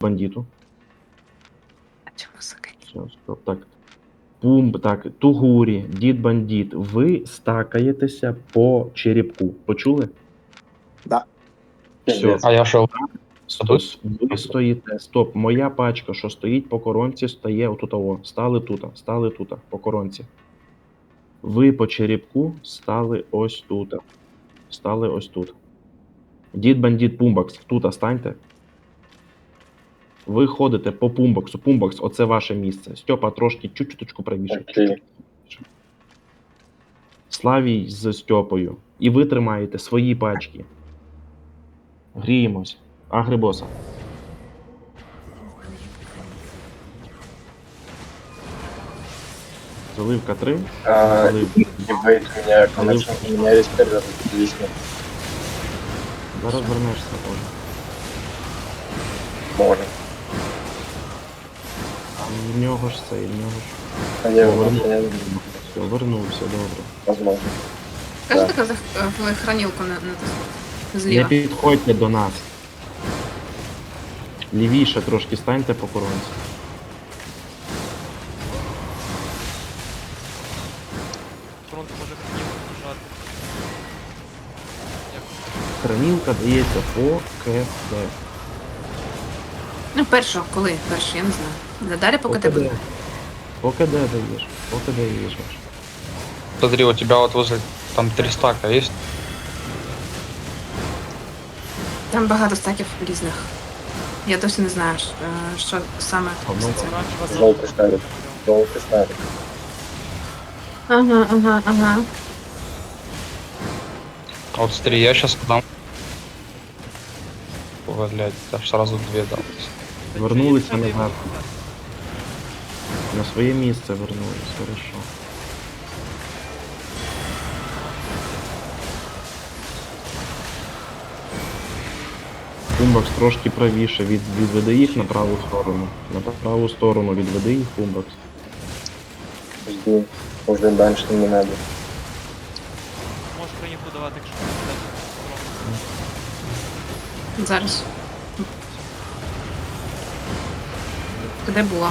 бандиту. А чому? Все, стоп, так. Пум, так, Тугурі, дід бандит. Ви стакаєтеся по черепку. Почули? Да. Все. А я шел. Стоп, ви стоїте. Стоп, моя пачка, що стоїть по коронці, стає отут. О. Стали тут, стали тут, по коронці. Ви по черепку стали ось тут. Стали ось тут. Дід бандит пумбакс, тут станьте. Ви ходите по пумбаксу. Пумбакс, оце ваше місце. Стьопа трошки чуть-чуточку правіше. Окей. Славій з Стьопою. І ви тримаєте свої пачки. Гріємось. Агрибоса. Заливка 3. А, Заливка. Ебейт у меня у виснет. Зараз вернешся може. Может. В нього ж це, і в нього ж. А я Поверну. не Все, вернувся, добре. возможно. Кажи Да. за в хранілку не натиснути. Не Зліва. підходьте до нас. Лівіше трошки станьте по коронці. Фронт може хотів нажати. Хранілка дається по КД. Ну, першого, коли? Перший, я не знаю. Да Далі поки По ти КД. буде. По КД даєш. По КД їжеш. Смотри, у тебя вот возле там три стака есть? Там багато стаків різних. Я досі не знаю, ш- е, що саме Одну це. Оранжева Желтый ставит. Желтый ставит. Ага, ага, ага. А Вот смотри, я сейчас дам. Ой, блядь, аж сразу две дам. Вернулися назад. На своє місце вернулись, хорошо. Пумбакс трошки правіше, від, відведи їх на праву сторону. На праву сторону відведи їх Пумбакс. Жди. Уже дальше не надо. Можеш прийнято давати, якщо не буде. Зараз. Де була?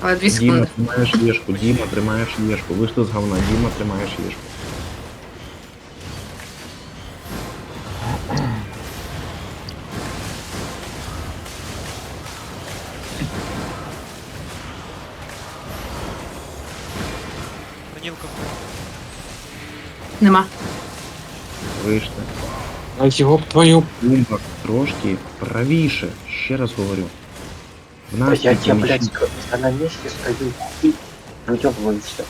Але дві Діма, секунди. тримаєш єшку, Діма, тримаєш єшку. Вийшли з говна, Діма, тримаєш єшку. Нема. Вийшли. Ай, ёб твою. Пумбакс трошки правіше, ще раз говорю. В Да нас я тут тебе, міші- блядь, ска- я на месте стою. Ты выебываешься.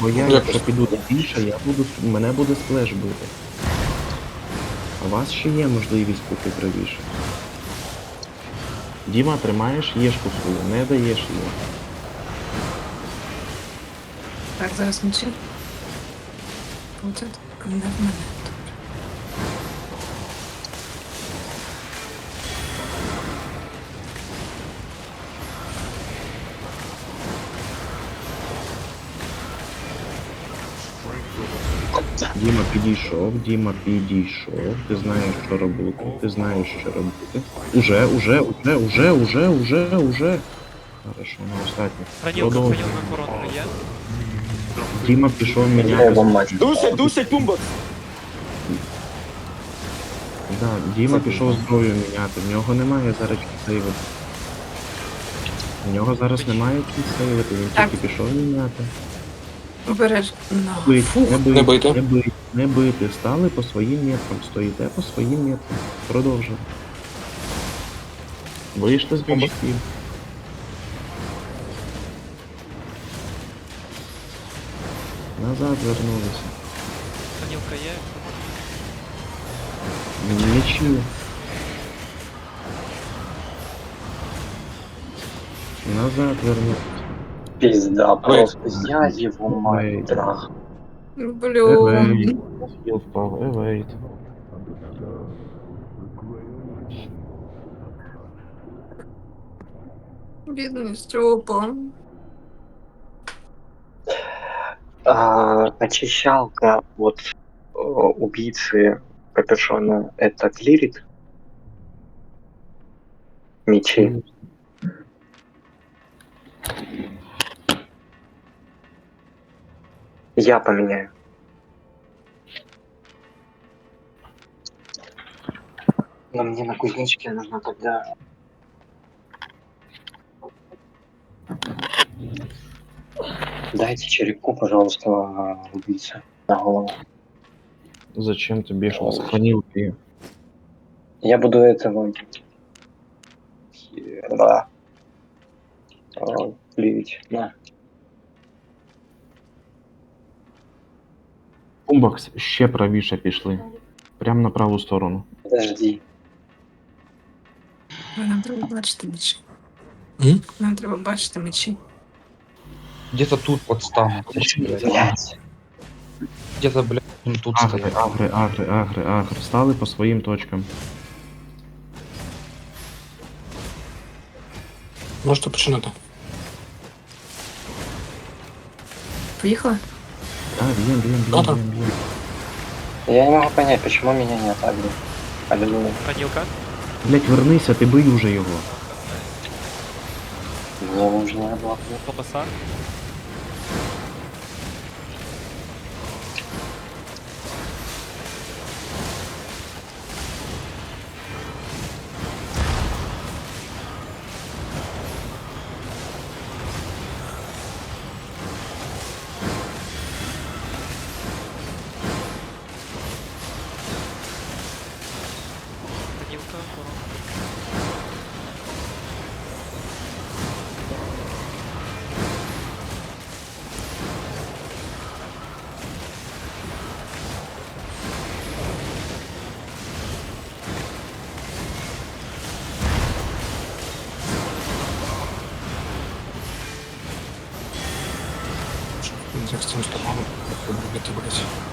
Бо я, Ну, якщо якось. піду більше, я буду, мене буде сплеш бити. А у вас ще є можливість піти правіше. Діма, тримаєш єшку свою, не даєш її. Так, зараз мечі. Оце не в мене. Діма підійшов, Діма підійшов. Ти знаєш, що робити. Ти знаєш, що робити. Уже, уже, уже, уже, уже, уже, уже. Хорошо, на останнє. Хранілка, Продовжуй. хранілка коронка є. Діма пішов міняти. Дусять, дусять, пумбакс! Да, Діма пішов зброю міняти. В нього немає зараз сейвити. В нього зараз немає сейвити, він тільки пішов міняти. Обережно. Бить, не бити, Не бити. не бити, не бити. Стали по своїм меткам, стоїте по своїм меткам. Продовжуємо. Вийшли з бомбаків. Назад вернулися. Хранілка є. Мечі. Назад вернулися. Пизда, Ой. просто я его Ой. мать трах. Блю. Евейт. Скіл впав, евейт. Бідний Степа. А, очищалка вот э, убийцы капюшона это клирит? Мічі. Я поменяю. Но мне на кузнечке нужно тогда... Дайте черепку, пожалуйста, убийца на голову. Зачем тобі ж у вас хранілки? є? Я буду этого... Да. А, Плевить. На. Бумбакс ще правіше пішли. Прямо на праву сторону. Подожди. Нам треба бачити мечі. М? Нам треба бачити мечі. Где-то тут вот стану. блядь. Блять. Где-то, блядь, он тут Агри, стоит. агри, агри, агри, агри. Стали по своїм точкам. Можете починати. Поїхали? Так, б'єм, б'єм, б'єм, Да-да. б'єм, б'єм. Я не могу понять, почему меня нет Агри. Аллилуйя. Хранілка. Блять, вернися, ти бий уже його. Мне нужно было... Колбаса. Хранілка. корона. Як з цим стопом робити, блядь.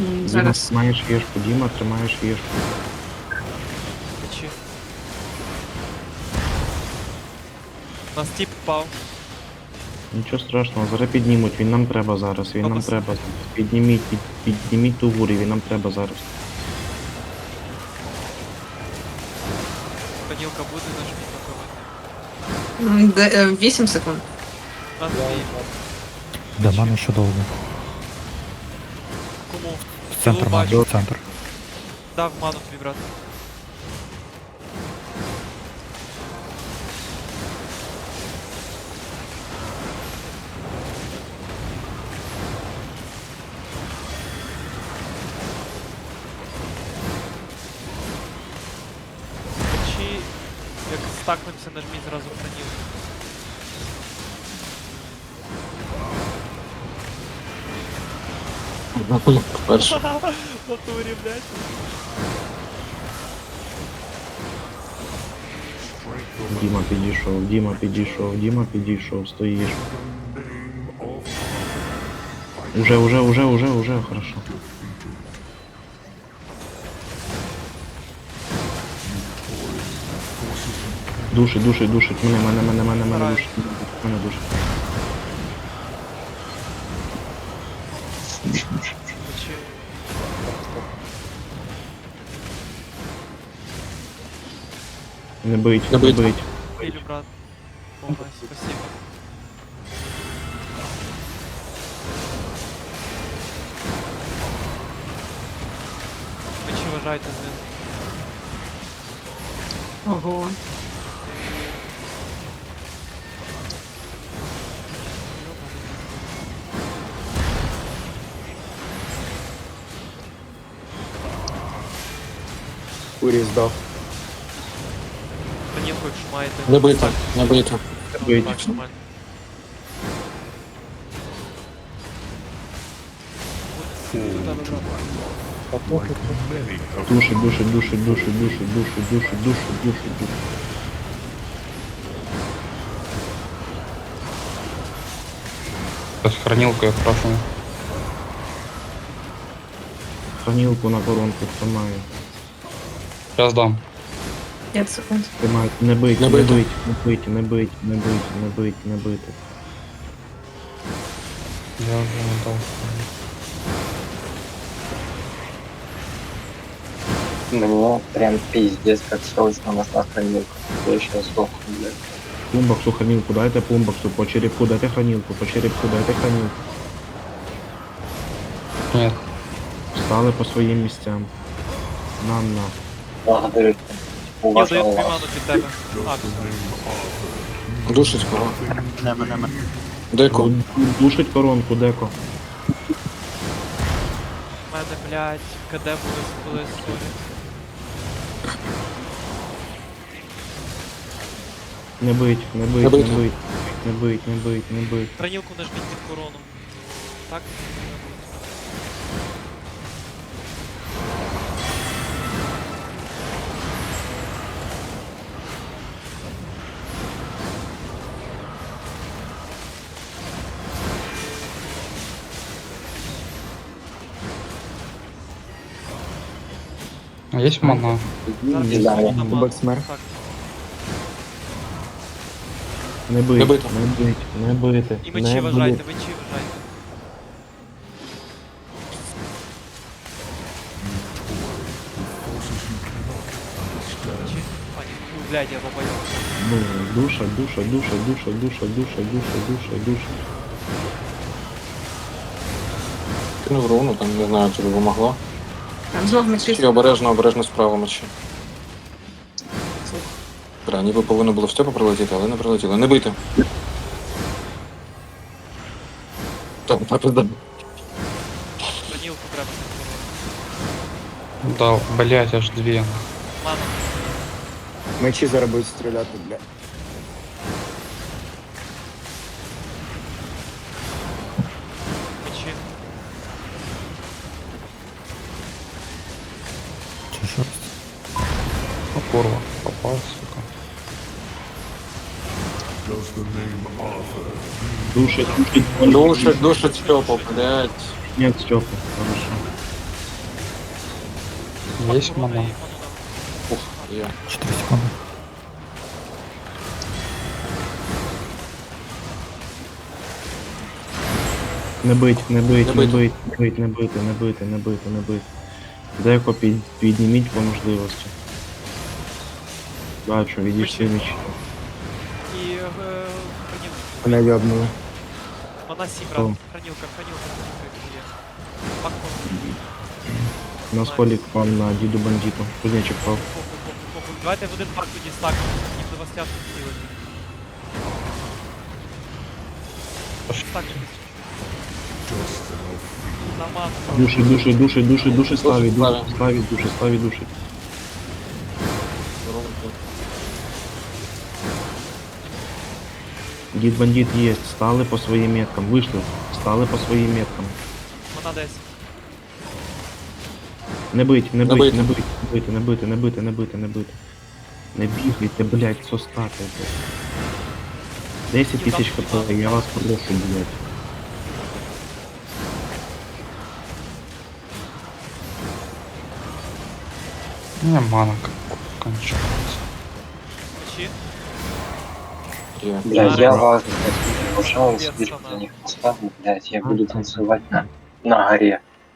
Діма, Зараз. тримаєш вішку, Діма, тримаєш вішку. Мечі. У нас тип впав. Нічого страшного, зараз піднімуть, він нам треба зараз, він нам Опас. треба. Підніміть, під, підніміть ту гурі, він нам треба зараз. Хранілка буде, нажміть на кого. М, де- е, 8 секунд. У нас дві. До мене ще довго. Кому? В центр Силу ману, бачу. в центр. Дав ману тобі, брат. Мечі, як стакнемося, нажміть зразу хранілку. Перше. В натурі, блядь. Діма підійшов, Діма підійшов, Діма підійшов, стоїш. Уже, уже, уже, уже, уже, хорошо. Душить, душить, душить. Мене, мене, мене, мене, мене Стараюсь. душить. Мене душить. Не бить, Не не бить. бить. Хилю, брат. О, найс, спасибо. Мечі вважайте знизу. Ого. Хранілку, якщо маєте. Не бийте. Не бить. Бачу, нормально. Души, души, души, души, души, души, души, души, души, души. Сейчас хранилку я прошу. Хранилку на коронку тримаю. Сейчас дам. 5 секунд. Тримаю. Не бить, Не не бить, не бить, не бить, не бить, не бить, не бити. Я уже дал. Мне прям пиздец, как срочно нужна хранилка. Я сейчас сдохну, блядь. Пумбаксу хранилку, дайте пумбаксу, по черепку дайте хранилку, по черепку дайте хранилку. Нет, Встали по своїм місцям. Нам на. Благодарю тебя. Я даю ману під тебе. А, Душить кого? Деко. Душить коронку, деко. в мене, блядь, КД буде коли сорі. Не бить, не бить, Не не бить. не бить, не бить, не бить. Хранілку нажміть під корону. Так? Есть мана? На ману. Боксмер. Так. Не бить, Не бити. не не бити. І мечі не вважайте, бити. мечі вважайте. Блядь, я бабайок. Ну, душа, душа, душа, душа, душа, душа, душа, душа, душа. Кинув руну, там не знаю, чи допомогла. Злов мечі. Обережно, обережно справа мечі. Бра, ніби повинно було в степу прилетіти, але не прилетіло. Не бийте. Там, так, да. Треба Да, блять, аж дві. Ладно. Мечі зараз будуть стріляти, блядь. Ну, попал, сука. Душить, душить, Душить, душить Степа, блядь. Нет, Степа, хорошо. Есть мана? дам. Ух, є. 4 секунди. Не бить, не бить, Не бить, не бить, не бити, не бити, не бити, не бити. Деко під, підніміть по можливості. Бачу, відійшли. І е, хранілка. Мене йобнуло. Вона сім брат. Хранилка, хранилка, хранілка, хранілка. У нас полік пан на диду бандиту. Кузнечик пав. Давайте в один парк тоді не їм до вас тяжко ділити. Стакнемось. Намазано. Души, души, души, души, души, ставить, души, ставить, души, ставить, души. Дід бандит є, стали по своїм меткам, вийшли, стали по своїм меткам. Вона десь. Не бить, не Не бить, не бить, не бити, не бити, не бити, не бити, не бити. Не бігайте, блядь, со стати, блядь. 10 тисяч хп, я вас прошу, блядь. У меня мана как кончается. Є. Блядь, я вас, блядь, пожалуйста, Пиздец, за она. поставлю, блядь, я буду танцевать на, на горе.